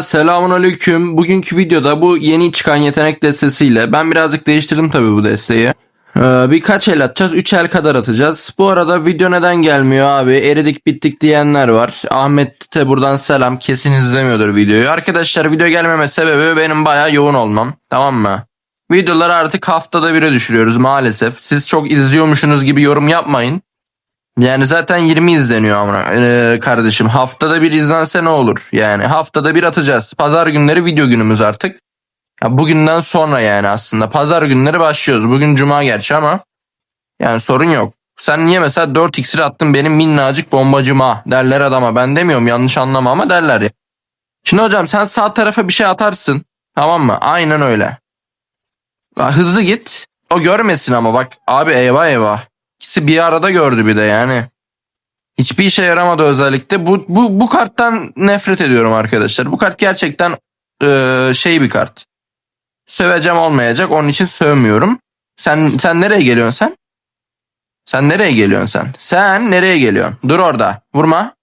Selamun aleyküm. Bugünkü videoda bu yeni çıkan yetenek destesiyle ben birazcık değiştirdim tabii bu desteği. Ee, birkaç el atacağız. 3 el kadar atacağız. Bu arada video neden gelmiyor abi? Eridik bittik diyenler var. Ahmet'e buradan selam. Kesin izlemiyordur videoyu. Arkadaşlar video gelmeme sebebi benim bayağı yoğun olmam. Tamam mı? Videoları artık haftada bire düşürüyoruz maalesef. Siz çok izliyormuşsunuz gibi yorum yapmayın. Yani zaten 20 izleniyor ama ee, kardeşim. Haftada bir izlense ne olur? Yani haftada bir atacağız. Pazar günleri video günümüz artık. Ya bugünden sonra yani aslında. Pazar günleri başlıyoruz. Bugün cuma gerçi ama yani sorun yok. Sen niye mesela 4 iksir attın benim minnacık bombacıma derler adama. Ben demiyorum yanlış anlama ama derler ya. Şimdi hocam sen sağ tarafa bir şey atarsın. Tamam mı? Aynen öyle. Hızlı git. O görmesin ama bak abi eyvah eyvah. İkisi bir arada gördü bir de yani. Hiçbir işe yaramadı özellikle. Bu, bu, bu karttan nefret ediyorum arkadaşlar. Bu kart gerçekten eee, şey bir kart. Söveceğim olmayacak. Onun için sövmüyorum. Sen sen nereye geliyorsun sen? Sen nereye geliyorsun sen? Sen nereye geliyorsun? Dur orada. Vurma.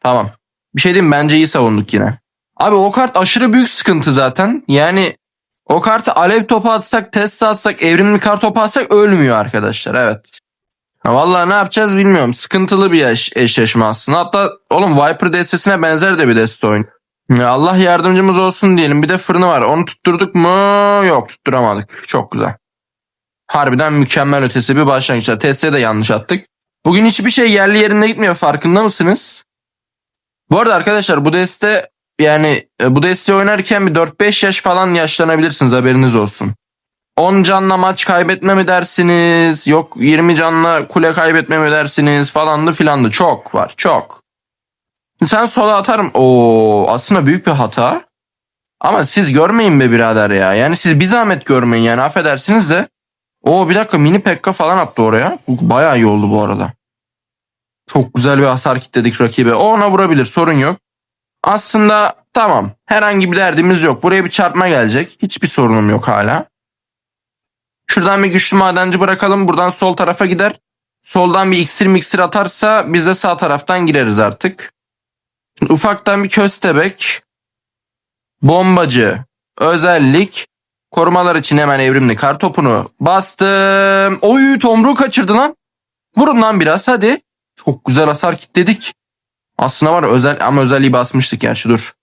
Tamam. Bir şey diyeyim bence iyi savunduk yine. Abi o kart aşırı büyük sıkıntı zaten. Yani o kartı alev topu atsak, test atsak, evrimli kart topu atsak ölmüyor arkadaşlar. Evet. Ha, vallahi ne yapacağız bilmiyorum. Sıkıntılı bir eş, eşleşme aslında. Hatta oğlum Viper destesine benzer de bir deste oyun. Ya Allah yardımcımız olsun diyelim. Bir de fırını var. Onu tutturduk mu? Yok tutturamadık. Çok güzel. Harbiden mükemmel ötesi bir başlangıçta. Teste de yanlış attık. Bugün hiçbir şey yerli yerinde gitmiyor. Farkında mısınız? Bu arada arkadaşlar bu deste yani e, bu deste oynarken bir 4-5 yaş falan yaşlanabilirsiniz haberiniz olsun. 10 canla maç kaybetme mi dersiniz? Yok 20 canla kule kaybetme mi dersiniz? Falandı filandı. Çok var çok. Sen sola atarım. Oo aslında büyük bir hata. Ama siz görmeyin be birader ya. Yani siz bir zahmet görmeyin yani affedersiniz de. Oo bir dakika mini pekka falan attı oraya. Bayağı iyi oldu bu arada. Çok güzel bir hasar kitledik rakibe. O ona vurabilir sorun yok. Aslında tamam herhangi bir derdimiz yok. Buraya bir çarpma gelecek. Hiçbir sorunum yok hala. Şuradan bir güçlü madenci bırakalım. Buradan sol tarafa gider. Soldan bir iksir miksir atarsa biz de sağ taraftan gireriz artık. Şimdi ufaktan bir köstebek. Bombacı. Özellik. Korumalar için hemen evrimli kar topunu bastım. Oy tomruğu kaçırdı lan. Vurun lan biraz hadi. Çok güzel hasar kitledik. Aslında var özel ama özelliği basmıştık ya şu dur.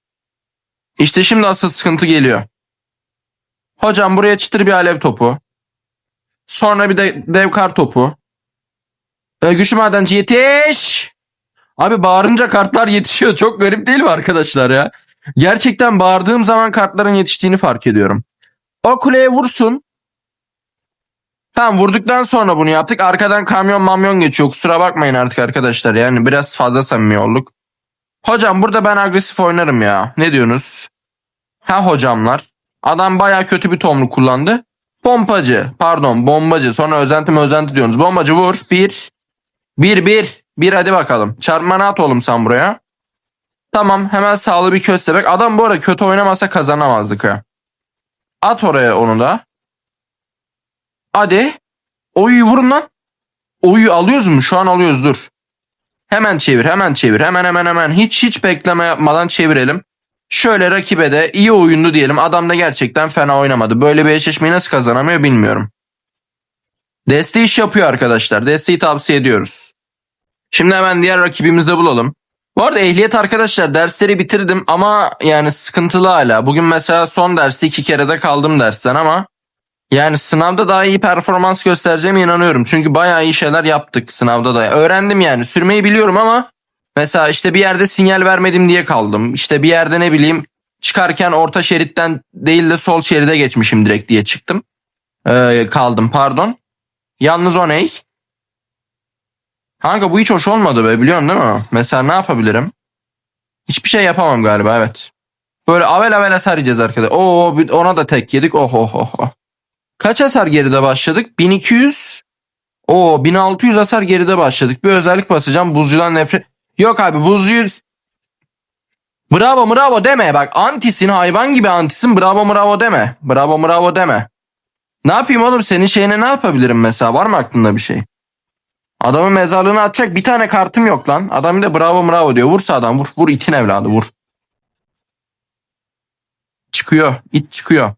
İşte şimdi asıl sıkıntı geliyor. Hocam buraya çıtır bir alev topu. Sonra bir de dev kar topu. Ee, güçlü madenci yetiş. Abi bağırınca kartlar yetişiyor. Çok garip değil mi arkadaşlar ya? Gerçekten bağırdığım zaman kartların yetiştiğini fark ediyorum. O kuleye vursun. Tamam vurduktan sonra bunu yaptık. Arkadan kamyon mamyon geçiyor. Kusura bakmayın artık arkadaşlar. Yani biraz fazla samimi olduk. Hocam burada ben agresif oynarım ya. Ne diyorsunuz? Ha hocamlar. Adam baya kötü bir tomruk kullandı. Pompacı. Pardon bombacı. Sonra özenti özenti diyorsunuz. Bombacı vur. Bir. Bir bir. Bir hadi bakalım. Çarpmanı at oğlum sen buraya. Tamam hemen sağlı bir köstebek. Adam bu arada kötü oynamasa kazanamazdık ha. At oraya onu da. Hadi. Oy vurun lan. Oyu alıyoruz mu? Şu an alıyoruz dur. Hemen çevir hemen çevir. Hemen hemen hemen. Hiç hiç bekleme yapmadan çevirelim. Şöyle rakibe de iyi oyundu diyelim. Adam da gerçekten fena oynamadı. Böyle bir eşleşmeyi nasıl kazanamıyor bilmiyorum. Deste iş yapıyor arkadaşlar. Desteği tavsiye ediyoruz. Şimdi hemen diğer rakibimizi bulalım. Bu arada ehliyet arkadaşlar dersleri bitirdim ama yani sıkıntılı hala. Bugün mesela son dersi iki kere de kaldım dersten ama yani sınavda daha iyi performans göstereceğime inanıyorum. Çünkü bayağı iyi şeyler yaptık sınavda da. Öğrendim yani sürmeyi biliyorum ama mesela işte bir yerde sinyal vermedim diye kaldım. İşte bir yerde ne bileyim çıkarken orta şeritten değil de sol şeride geçmişim direkt diye çıktım. Ee, kaldım pardon. Yalnız o ney? Kanka bu hiç hoş olmadı be biliyorsun değil mi? Mesela ne yapabilirim? Hiçbir şey yapamam galiba evet. Böyle avel avel hasar yiyeceğiz arkadaşlar. Oo ona da tek yedik. Oh oh oh. oh. Kaç hasar geride başladık? 1200. Oo 1600 hasar geride başladık. Bir özellik basacağım. Buzcudan nefret. Yok abi buzcuyu Bravo bravo deme bak antisin hayvan gibi antisin bravo bravo deme. Bravo bravo deme. Ne yapayım oğlum senin şeyine ne yapabilirim mesela var mı aklında bir şey? Adamın mezarlığını atacak bir tane kartım yok lan. Adam de bravo bravo diyor. Vursa adam vur. Vur itin evladı vur. çıkıyor. İç çıkıyor.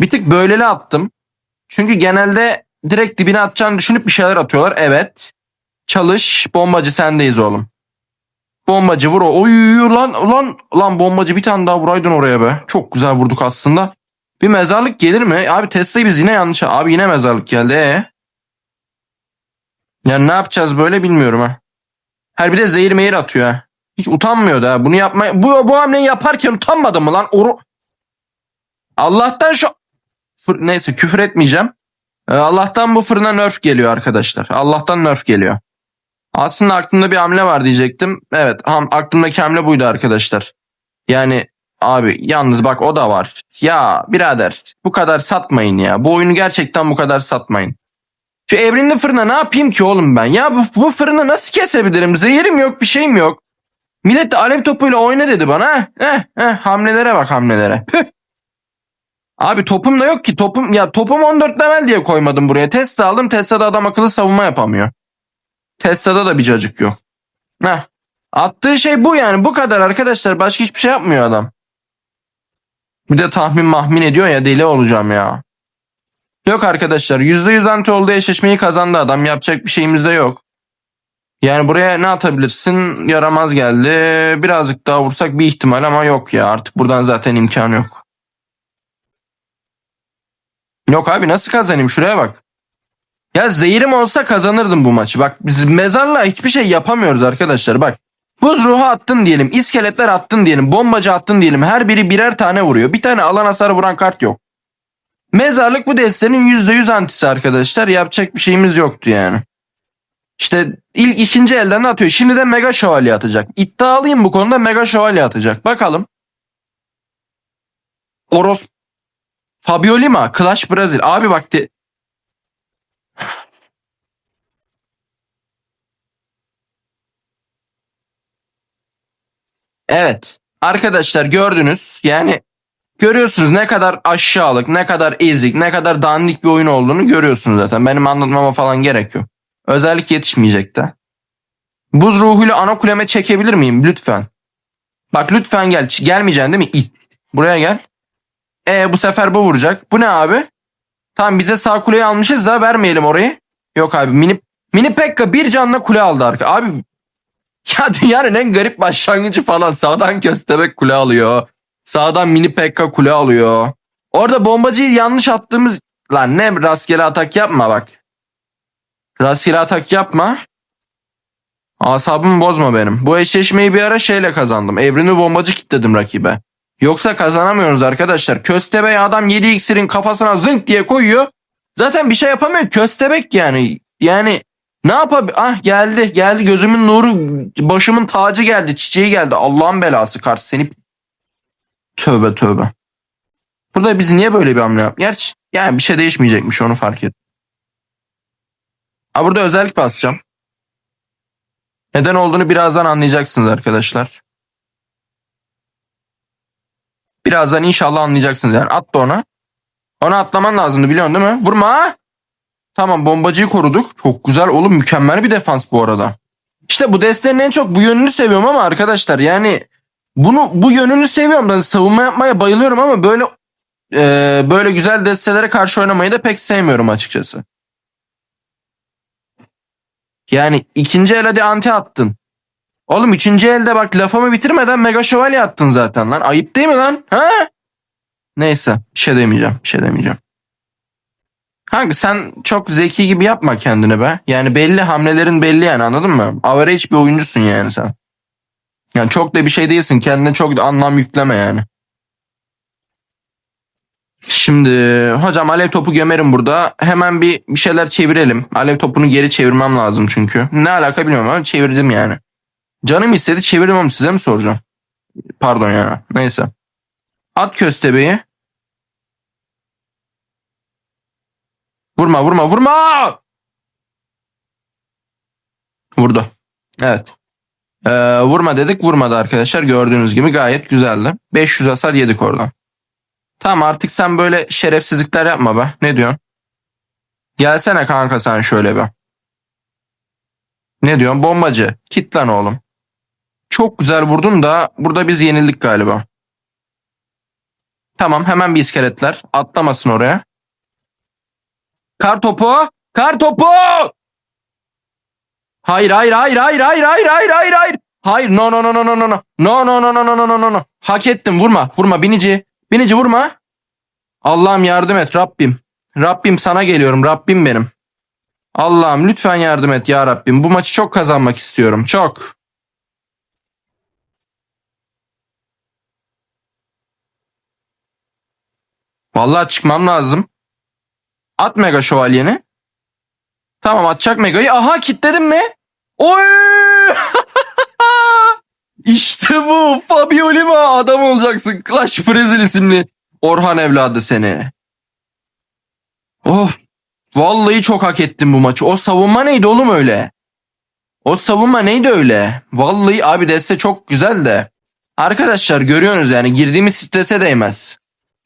Bir tık böyleli attım. Çünkü genelde direkt dibine atacağını düşünüp bir şeyler atıyorlar. Evet. Çalış. Bombacı sendeyiz oğlum. Bombacı vur. o- Oy lan lan lan bombacı bir tane daha vuraydın oraya be. Çok güzel vurduk aslında. Bir mezarlık gelir mi? Abi Tesla'yı biz yine yanlış. Abi yine mezarlık geldi. Ee? Yani ne yapacağız böyle bilmiyorum ha. Her bir de zehir meyir atıyor ha. Hiç utanmıyor da. Bunu yapmaya bu bu hamleyi yaparken utanmadı mı lan? Oru... Allah'tan şu Fır- neyse küfür etmeyeceğim. Ee, Allah'tan bu fırına nerf geliyor arkadaşlar. Allah'tan nerf geliyor. Aslında aklımda bir hamle var diyecektim. Evet ham, aklımdaki hamle buydu arkadaşlar. Yani abi yalnız bak o da var. Ya birader bu kadar satmayın ya. Bu oyunu gerçekten bu kadar satmayın. Şu evrimli fırına ne yapayım ki oğlum ben? Ya bu, bu fırını nasıl kesebilirim? Zehirim yok bir şeyim yok. Millet de alev topuyla oyna dedi bana. Eh, eh, hamlelere bak hamlelere. Püh. Abi topum da yok ki. Topum ya topum 14 level diye koymadım buraya. Tesla aldım. Tesla'da adam akıllı savunma yapamıyor. Tesla'da da bir cacık yok. Heh. Attığı şey bu yani. Bu kadar arkadaşlar. Başka hiçbir şey yapmıyor adam. Bir de tahmin mahmin ediyor ya deli olacağım ya. Yok arkadaşlar %100 anti olduğu eşleşmeyi kazandı adam. Yapacak bir şeyimiz de yok. Yani buraya ne atabilirsin? Yaramaz geldi. Birazcık daha vursak bir ihtimal ama yok ya. Artık buradan zaten imkan yok. Yok abi nasıl kazanayım? Şuraya bak. Ya zehirim olsa kazanırdım bu maçı. Bak biz mezarla hiçbir şey yapamıyoruz arkadaşlar. Bak buz ruhu attın diyelim. iskeletler attın diyelim. Bombacı attın diyelim. Her biri birer tane vuruyor. Bir tane alan hasarı vuran kart yok. Mezarlık bu destenin %100 antisi arkadaşlar. Yapacak bir şeyimiz yoktu yani. İşte ilk ikinci elden atıyor. Şimdi de Mega Şövalye atacak. İddialıyım bu konuda Mega Şövalye atacak. Bakalım. Oros Fabio Lima, Clash Brazil. Abi bak de... Evet. Arkadaşlar gördünüz. Yani görüyorsunuz ne kadar aşağılık, ne kadar ezik, ne kadar dandik bir oyun olduğunu görüyorsunuz zaten. Benim anlatmama falan gerek yok. Özellik yetişmeyecek de. Buz ruhuyla ana kuleme çekebilir miyim? Lütfen. Bak lütfen gel. Gelmeyeceksin değil mi? İt. Buraya gel. E bu sefer bu vuracak. Bu ne abi? Tamam bize sağ kuleyi almışız da vermeyelim orayı. Yok abi mini mini Pekka bir canla kule aldı arka. Abi ya dünyanın en garip başlangıcı falan. Sağdan köstebek kule alıyor. Sağdan mini Pekka kule alıyor. Orada bombacıyı yanlış attığımız lan ne rastgele atak yapma bak. Rastgele atak yapma. Asabımı bozma benim. Bu eşleşmeyi bir ara şeyle kazandım. Evrimli bombacı kitledim rakibe. Yoksa kazanamıyoruz arkadaşlar. Köstebek adam 7 iksirin kafasına zınk diye koyuyor. Zaten bir şey yapamıyor. Köstebek yani. Yani ne yapabilir? Ah geldi geldi gözümün nuru başımın tacı geldi çiçeği geldi. Allah'ın belası kart seni. Tövbe tövbe. Burada biz niye böyle bir hamle yap? Gerçi yani bir şey değişmeyecekmiş onu fark et. Ha burada özellik basacağım. Neden olduğunu birazdan anlayacaksınız arkadaşlar. Birazdan inşallah anlayacaksınız yani. At da ona. Ona atlaman lazımdı biliyorsun değil mi? Vurma. Tamam bombacıyı koruduk. Çok güzel oğlum mükemmel bir defans bu arada. İşte bu destenin en çok bu yönünü seviyorum ama arkadaşlar yani bunu bu yönünü seviyorum. Ben savunma yapmaya bayılıyorum ama böyle e, böyle güzel destelere karşı oynamayı da pek sevmiyorum açıkçası. Yani ikinci el hadi anti attın. Oğlum üçüncü elde bak lafımı bitirmeden mega şövalye attın zaten lan. Ayıp değil mi lan? Ha? Neyse bir şey demeyeceğim. Bir şey demeyeceğim. Kanka sen çok zeki gibi yapma kendine be. Yani belli hamlelerin belli yani anladın mı? Average bir oyuncusun yani sen. Yani çok da bir şey değilsin. Kendine çok da anlam yükleme yani. Şimdi hocam alev topu gömerim burada. Hemen bir, bir şeyler çevirelim. Alev topunu geri çevirmem lazım çünkü. Ne alaka bilmiyorum ama çevirdim yani. Canım istedi çevirdim ama size mi soracağım? Pardon ya. Neyse. At köstebeği. Vurma vurma vurma. Vurdu. Evet. Ee, vurma dedik vurmadı arkadaşlar. Gördüğünüz gibi gayet güzeldi. 500 hasar yedik oradan. Tamam artık sen böyle şerefsizlikler yapma be. Ne diyorsun? Gelsene kanka sen şöyle be. Ne diyorsun? Bombacı. Kit lan oğlum. Çok güzel vurdun da burada biz yenildik galiba. Tamam hemen bir iskeletler. Atlamasın oraya. Kar topu. Kar topu. Hayır hayır hayır hayır hayır hayır hayır hayır hayır. Hayır no no no no no no no. No no no no no no no no no. Hak ettim vurma vurma binici. Binici vurma. Allah'ım yardım et Rabbim. Rabbim sana geliyorum Rabbim benim. Allah'ım lütfen yardım et ya Rabbim. Bu maçı çok kazanmak istiyorum. Çok. Vallahi çıkmam lazım. At mega şövalyeni. Tamam atacak megayı. Aha kitledim mi? Oy! işte bu. Fabio Lima adam olacaksın. Clash Brazil isimli Orhan evladı seni. Of. Vallahi çok hak ettim bu maçı. O savunma neydi oğlum öyle? O savunma neydi öyle? Vallahi abi deste çok güzel de. Arkadaşlar görüyorsunuz yani girdiğimiz strese değmez.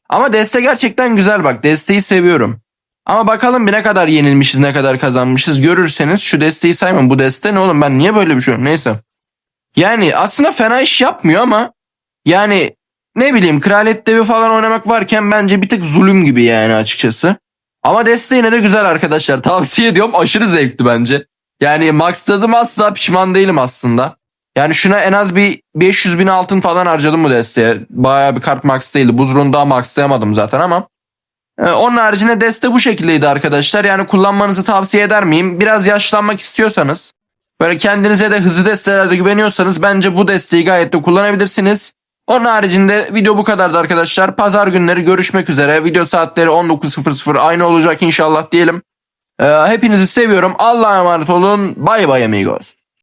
Ama deste gerçekten güzel bak. Desteği seviyorum. Ama bakalım bir ne kadar yenilmişiz ne kadar kazanmışız. Görürseniz şu desteği saymam. Bu deste ne oğlum ben niye böyle bir şey Neyse. Yani aslında fena iş yapmıyor ama yani ne bileyim kraliyet devi falan oynamak varken bence bir tık zulüm gibi yani açıkçası. Ama deste yine de güzel arkadaşlar. Tavsiye ediyorum. Aşırı zevkli bence. Yani maxladım asla pişman değilim aslında. Yani şuna en az bir 500 bin altın falan harcadım bu desteğe. Bayağı bir kart max değildi. Buz daha maxlayamadım zaten ama. Ee, onun haricinde deste bu şekildeydi arkadaşlar. Yani kullanmanızı tavsiye eder miyim? Biraz yaşlanmak istiyorsanız. Böyle kendinize de hızlı destelerde güveniyorsanız bence bu desteği gayet de kullanabilirsiniz. Onun haricinde video bu kadardı arkadaşlar. Pazar günleri görüşmek üzere. Video saatleri 19.00 aynı olacak inşallah diyelim. Ee, hepinizi seviyorum. Allah'a emanet olun. Bay bay amigos.